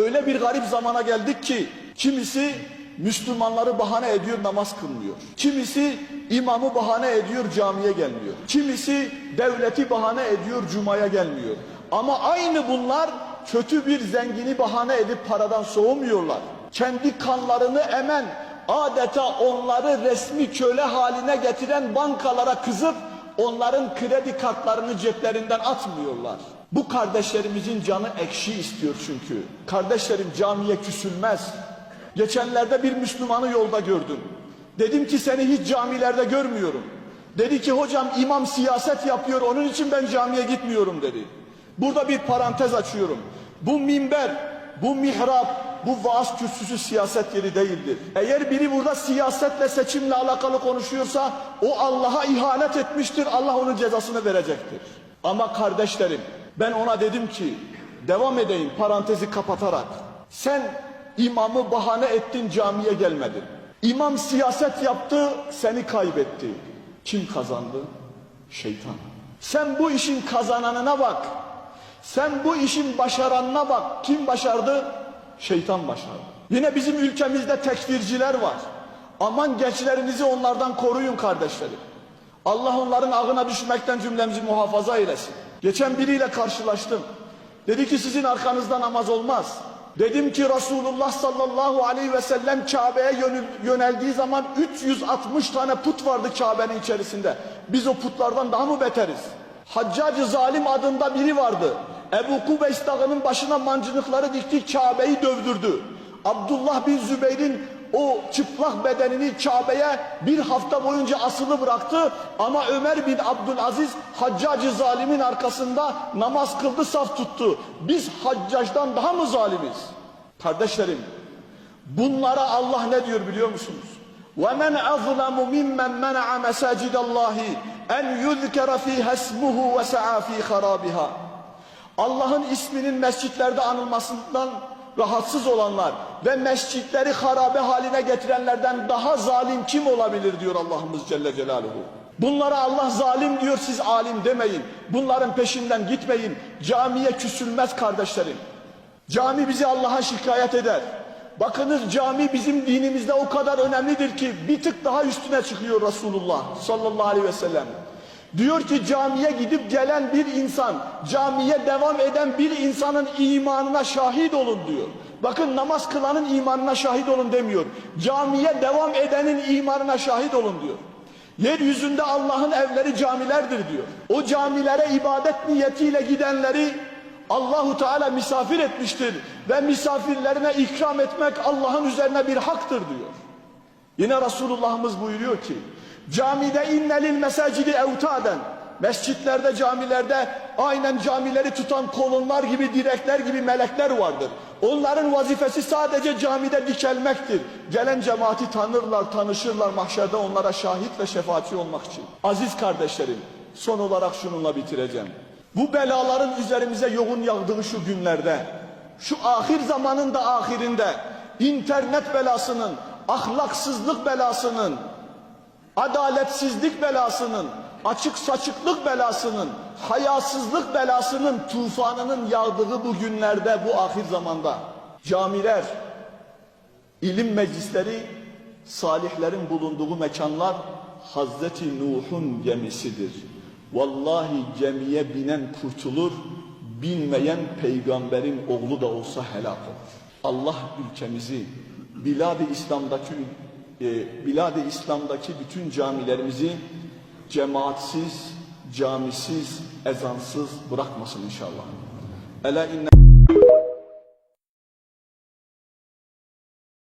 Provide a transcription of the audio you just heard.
Öyle bir garip zamana geldik ki kimisi Müslümanları bahane ediyor namaz kılmıyor. Kimisi imamı bahane ediyor camiye gelmiyor. Kimisi devleti bahane ediyor cumaya gelmiyor. Ama aynı bunlar kötü bir zengini bahane edip paradan soğumuyorlar. Kendi kanlarını emen adeta onları resmi köle haline getiren bankalara kızıp onların kredi kartlarını ceplerinden atmıyorlar. Bu kardeşlerimizin canı ekşi istiyor çünkü. Kardeşlerim camiye küsülmez. Geçenlerde bir Müslümanı yolda gördüm. Dedim ki seni hiç camilerde görmüyorum. Dedi ki hocam imam siyaset yapıyor onun için ben camiye gitmiyorum dedi. Burada bir parantez açıyorum. Bu minber, bu mihrap, bu vaaz kürsüsü siyaset yeri değildir. Eğer biri burada siyasetle seçimle alakalı konuşuyorsa o Allah'a ihanet etmiştir. Allah onun cezasını verecektir. Ama kardeşlerim ben ona dedim ki devam edeyim parantezi kapatarak. Sen imamı bahane ettin camiye gelmedin. İmam siyaset yaptı seni kaybetti. Kim kazandı? Şeytan. Sen bu işin kazananına bak. Sen bu işin başaranına bak. Kim başardı? Şeytan başardı. Yine bizim ülkemizde tekfirciler var. Aman gençlerinizi onlardan koruyun kardeşlerim. Allah onların ağına düşmekten cümlemizi muhafaza eylesin. Geçen biriyle karşılaştım. Dedi ki sizin arkanızda namaz olmaz. Dedim ki Resulullah sallallahu aleyhi ve sellem Kabe'ye yönel- yöneldiği zaman 360 tane put vardı Kabe'nin içerisinde. Biz o putlardan daha mı beteriz? Haccacı Zalim adında biri vardı. Ebu Kubeys dağının başına mancınıkları dikti Kabe'yi dövdürdü. Abdullah bin Zübeyir'in o çıplak bedenini Kabe'ye bir hafta boyunca asılı bıraktı. Ama Ömer bin Abdülaziz Haccacı Zalim'in arkasında namaz kıldı saf tuttu. Biz Haccac'dan daha mı zalimiz? Kardeşlerim bunlara Allah ne diyor biliyor musunuz? وَمَنْ أَظْلَمُ مِمَّنْ مَنَعَ مَسَاجِدَ اللّٰهِ اَنْ يُذْكَرَ ف۪يهَ اسْمُهُ وَسَعَى ف۪ي خَرَابِهَا Allah'ın isminin mescitlerde anılmasından rahatsız olanlar ve mescitleri harabe haline getirenlerden daha zalim kim olabilir diyor Allah'ımız Celle Celaluhu. Bunlara Allah zalim diyor siz alim demeyin. Bunların peşinden gitmeyin. Camiye küsülmez kardeşlerim. Cami bizi Allah'a şikayet eder. Bakınız cami bizim dinimizde o kadar önemlidir ki bir tık daha üstüne çıkıyor Resulullah sallallahu aleyhi ve sellem. Diyor ki camiye gidip gelen bir insan, camiye devam eden bir insanın imanına şahit olun diyor. Bakın namaz kılanın imanına şahit olun demiyor. Camiye devam edenin imanına şahit olun diyor. Yeryüzünde Allah'ın evleri camilerdir diyor. O camilere ibadet niyetiyle gidenleri Allahu Teala misafir etmiştir ve misafirlerine ikram etmek Allah'ın üzerine bir haktır diyor. Yine Resulullah'ımız buyuruyor ki camide innelil mesacidi evtaden mescitlerde camilerde aynen camileri tutan kolonlar gibi direkler gibi melekler vardır. Onların vazifesi sadece camide dikelmektir. Gelen cemaati tanırlar, tanışırlar mahşerde onlara şahit ve şefaatçi olmak için. Aziz kardeşlerim, son olarak şununla bitireceğim. Bu belaların üzerimize yoğun yağdığı şu günlerde, şu ahir zamanın da ahirinde, internet belasının, ahlaksızlık belasının, adaletsizlik belasının, açık saçıklık belasının, hayasızlık belasının tufanının yağdığı bu günlerde, bu ahir zamanda camiler, ilim meclisleri, salihlerin bulunduğu mekanlar Hazreti Nuh'un gemisidir. Vallahi gemiye binen kurtulur, binmeyen peygamberin oğlu da olsa helak olur. Allah ülkemizi, Bilad-ı İslam'daki e, Bilad-ı İslam'daki bütün camilerimizi cemaatsiz, camisiz, ezansız bırakmasın inşallah. Ela inne